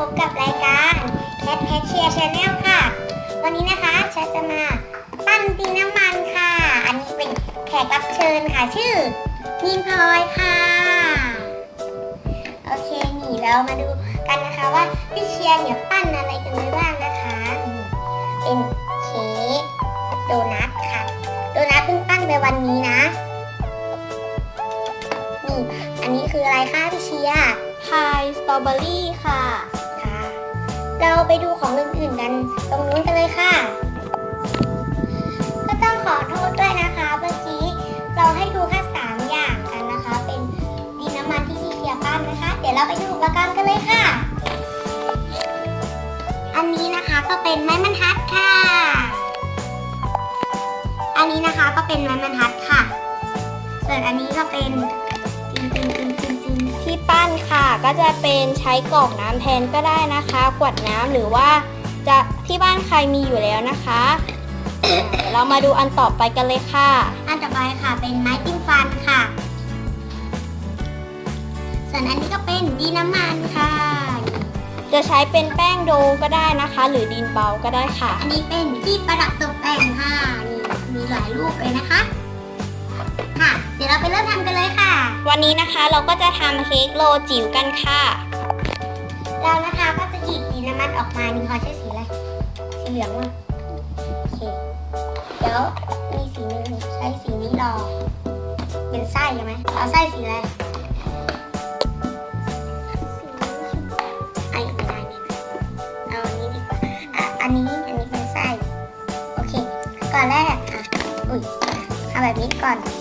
พบกับรายการ Cat Cat Share Channel ค่ะ วันนี้นะคะฉันจะมาปั้นดินน้ำมันค่ะ อันนี้เป็นแขกรับเชิญค่ะ ชื่อนินพลอยค่ะ โอเคนี่เรามาดูกันนะคะว่าพี่เชียร์เนี่ยปั้นอะไรกันไว้บ้างนะคะ เป็นเค้กโดนัทค่ะ โดนัทเพิ่งปั้นไปวันนี้นะ นี่ อันนี้คืออะไรคะพี่เชียร์พายสตรอเบอรี่ค่ะ เราไปดูของอื่นๆกันตรงนู้นกันเลยค่ะ ก็ต้องขอโทษด้วยนะคะเมื่อกี้เราให้ดูแค่สามอย่างกันนะคะ เป็นดินน้ำมันที่พี่เชียร์ปั้นนะคะ เดี๋ยวเราไปดูอุปกรณ์กันเลยค่ะ อันนี้นะคะก็เป็นไม้บรรทัดค่ะ อันนี้นะคะก็เป็นไม้บรรทัดค่ะ ส่วนอันนี้ก็เป็น ที่ปั้นค่ะ ก็จะเป็นใช้กรอกน้ำแทนก็ได้นะคะ ขวดน้ำหรือว่าจะที่บ้านใครมีอยู่แล้วนะคะอ่าเดี๋ยวเรามาดูอันต่อไปกันเลยค่ะ อันต่อไปค่ะเป็นไม้จิ้มฟันค่ะ ส่วนอันนี้ก็เป็นดินน้ำมันค่ะ จะใช้เป็นแป้งโดก็ได้นะคะ หรือดินเบาก็ได้ค่ะ อันนี้เป็นที่ประดับตกแต่งค่ะนี่มีหลายรูปเลยนะคะ ค่ะ เดี๋ยวเราไปเริ่มทำกันเลยค่ะ วันนี้นะคะเราก็จะทำเค้กโลจิ๋วกันค่ะ เรานะคะก็จะหยิบดินน้ำมันออกมานี่เขาใช้สีอะไร สีเหลืองว่ะโอเค เดี๋ยวมีสีหนึงใช้สีนี้รอ เป็นไส้ใช่ไหมเอาไส้สีอะไรไอ้ไม่ได้ไม่ได้เอาอันนี้ดีกว่าอะอันนี้อันนี้เป็นไส้โอเคก่อนแรกอะ อุ้ยอะเอาแบบนี้ก่อนเก็บก่อนนะแบบนี้ขั้น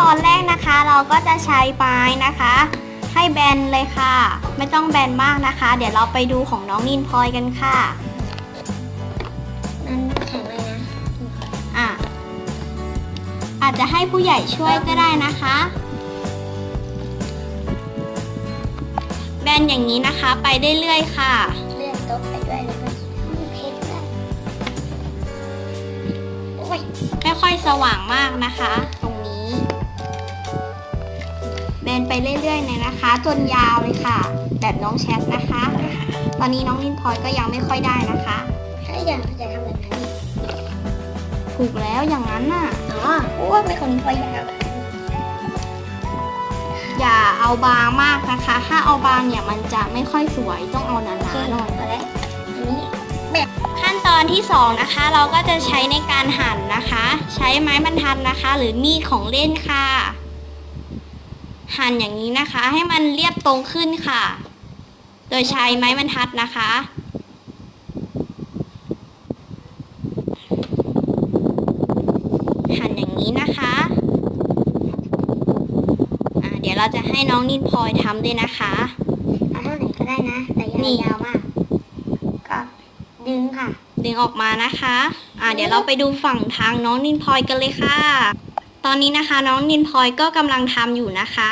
ตอนแรกนะคะ เราก็จะใช้ไม้นะคะ ให้แบนเลยค่ะ ไม่ต้องแบนมากนะคะ เดี๋ยวเราไปดูของน้องนินพลอยกันค่ะมันแข็งเลยนะอะอาจจะให้ผู้ใหญ่ช่วยก็ได้นะคะ แบนอย่างนี้นะคะไปเรื่อยๆค่ะ เลื่อนโต๊ะไปด้วยเลยด้วยมีเพชรด้วยโอ้ยไม่ค่อยสว่างมากนะคะ ตรงนี้แบนไปเรื่อยๆเลยนะคะ จนยาวเลยค่ะ แบบน้องแชทนะคะ ตอนนี้น้องนินพลอยก็ยังไม่ค่อยได้นะคะถ้าอยากจะทำแบบนั้นอีกถูกแล้วอย่างนั้นน่ะอ๋อโอ้ยเป็นคนพอยาวอย่าเอาบางมากนะคะ ถ้าเอาบางเนี่ยมันจะไม่ค่อยสวยต้องเอาหนาโอเคๆหน่อยพอแล้วอันนี้ขั้นตอนที่สองนะคะ เราก็จะใช้ในการหั่นนะคะ ใช้ไม้บรรทัดนะคะ หรือมีดของเล่นค่ะ หั่นอย่างนี้นะคะ ให้มันเรียบตรงขึ้นค่ะ โดยใช้ไม้บรรทัดนะคะ หั่นอย่างนี้นะคะอ่าเดี๋ยวเราจะให้น้องนินพลอยทำด้วยนะคะเอาเท่าไหนก็ได้นะ แต่อยานี่ยาวมาก ก็ดึงค่ะ ดึงออกมานะคะ อ่าเดี๋ยวเราไปดูฝั่งทางน้องนินพลอยกันเลยค่ะ ตอนนี้นะคะ น้องนินพลอยก็กำลังทำอยู่นะคะ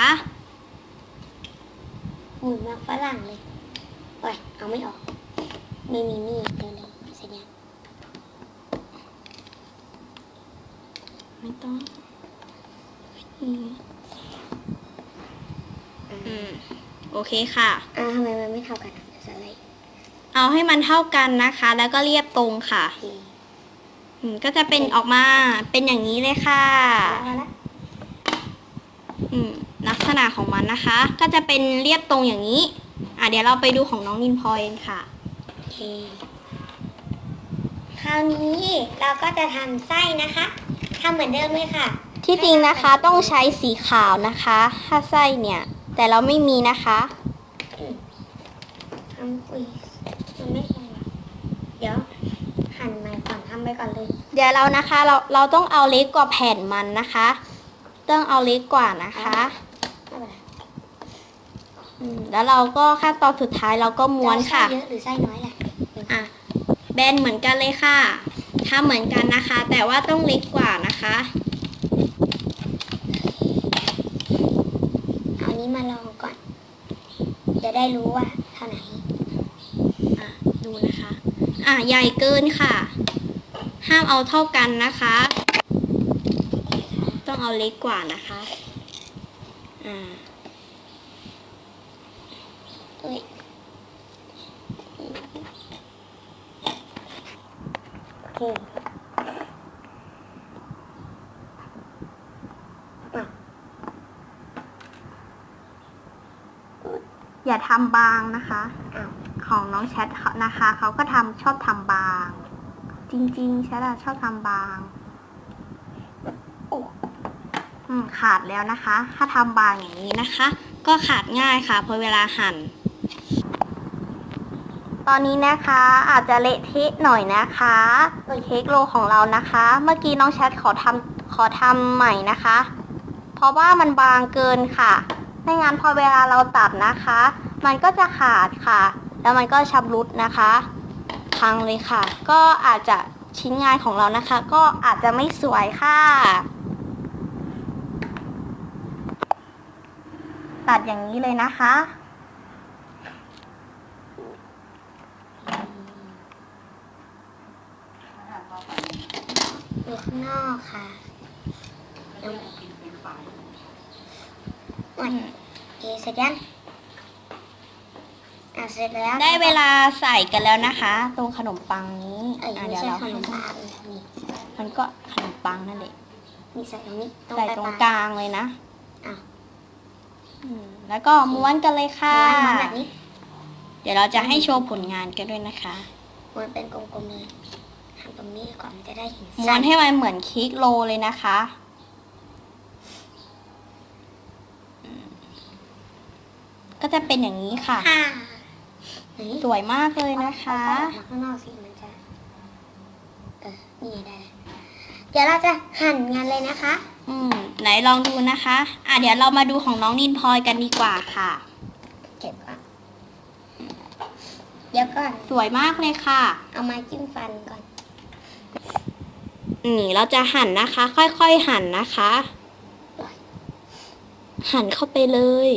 หมุนมาฝรั่งเลยโอ้ยเอาไม่ออก ไม่มีมีดเร็วๆเสร็จยังไม่ต้องอืมอืมโอเคค่ะอ่าทำไมมันไม่เท่ากันอะจะสไลด์เอาให้มันเท่ากันนะคะ แล้วก็เรียบตรงค่ะ โอเคอืม ก็จะเป็นออกมาเป็นอย่างนี้เลยค่ะเอาละอืมลักษณะของมันนะคะ ก็จะเป็นเรียบตรงอย่างนี้ อะเดี๋ยวเราไปดูของน้องนินพลอยกันค่ะโอเคคราวนี้เราก็จะทำไส้นะคะทำเหมือนเดิมเลยค่ะ ที่จริงนะคะต้องใช้สีขาวนะคะ ถ้าไส้เนี่ย แต่เราไม่มีนะคะทำอุ้ยมันไม่แข็งว่ะเดี๋ยวหั่นใหม่ก่อนทำไปก่อนเลย เดี๋ยวเรานะคะเราเราต้องเอาเล็กกว่าแผ่นมันนะคะ ต้องเอาเล็กกว่านะคะไม่เป็นไรอืมแล้วเราก็ขั้นตอนสุดท้ายเราก็ม้วนค่ะจะเอาไส้เยอะหรือไส้น้อยล่ะอะแบนเหมือนกันเลยค่ะทำเหมือนกันนะคะ แต่ว่าต้องเล็กกว่านะคะเอานี้มาลองก่อน จะได้รู้ว่าเท่าไหน อะดูนะคะ อะใหญ่เกินค่ะ ห้ามเอาเท่ากันนะคะ ต้องเอาเล็กกว่านะคะอ่าอุ้ยโอเคอะอย่าทำบางนะคะ ของน้องแชทนะคะ เขาก็ทำชอบทำบาง จริงๆแชทอะชอบทำบางอืมขาดแล้วนะคะ ถ้าทำบางอย่างนี้นะคะ ก็ขาดง่ายค่ะพอเวลาหั่น ตอนนี้นะคะอาจจะเละเทะหน่อยนะคะเค้กโลของเรานะคะ เมื่อกี้น้องแชทขอทำขอทำใหม่นะคะ เพราะว่ามันบางเกินค่ะ ไม่งั้นพอเวลาเราตัดนะคะ มันก็จะขาดค่ะ แล้วมันก็ชำรุดนะคะ พังเลยค่ะ ก็อาจจะชิ้นงานของเรานะคะ ก็อาจจะไม่สวยค่ะ ตัดอย่างนี้เลยนะคะอยู่ข้างนอกค่ะยังโอ้ยโอเคเสร็จยังอะ เสร็จแล้วได้เวลาใส่กันแล้วนะคะ ตรงขนมปังนี้เอ้ยอะไม่เดี๋ยวใช่เราขนมปังนี่มันก็ขนมปังนั่นแหละมีใส่ตรงนี้ตรงใส่ปลายตรงปลายกลางเลยนะอะอืมแล้วก็ม้วนกันเลยค่ะม้วนม้วนแบบนี้เดี๋ยวเราจะให้โชว์ผลงานกันด้วยนะคะ ม้วนเป็นกลมๆเลยทำตรงนี้ก่อนจะได้เห็นม้วไส้นให้มันเหมือนเค้กโลเลยนะคะอืมก็จะเป็นอย่างนี้ค่ะ ค่ะไหน สวยมากเลยนะคะเอาออกมาข้างนอกสิมันจะเออนี่ได้แล้วเดี๋ยวเราจะหั่นงานเลยนะคะ อืมไหนลองดูนะคะ อะเดี๋ยวเรามาดูของน้องนินพลอยกันดีกว่าค่ะ เก็บก่อนเดี๋ยวก่อน สวยมากเลยค่ะ เอาไม้จิ้มฟันก่อน นี่เราจะหั่นนะคะ ค่อยๆหั่นนะคะ หั่นเข้าไปเลย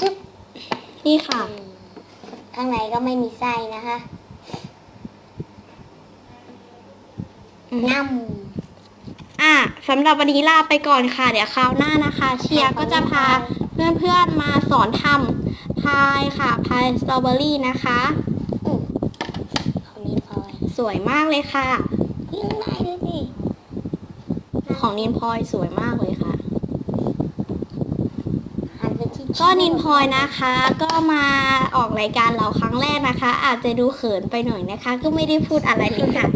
จึ๊บ นี่ค่ะอืมข้างในก็ไม่มีไส้นะคะอืมง่อะสำหรับวันนี้ลาไปก่อนค่ะ เดี๋ยวคราวหน้านะคะ เชียร์ก็จะพาเพื่อนๆมาสอนทำพายค่ะพายสตรอเบอรี่นะคะำอืมของนี้พลอยสวยมากเลยค่ะยิ่งได้ด้วยสิของนินพลอยสวยมากเลยค่ะหั่นเป็นชิ้นๆ ก็นินพลอยนะคะ ก็มาออกรายการเราครั้งแรกนะคะ อาจจะดูเขินไปหน่อยนะคะ ก็ไม่ได้พูดอะไรเลยค่ะ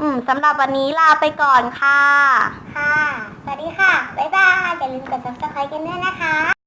อืมสำหรับวันนี้ลาไปก่อนค่ะ ค่ะ สวัสดีค่ะ บ๊ายบาย อย่าลืมกด subscribe กันด้วยนะคะ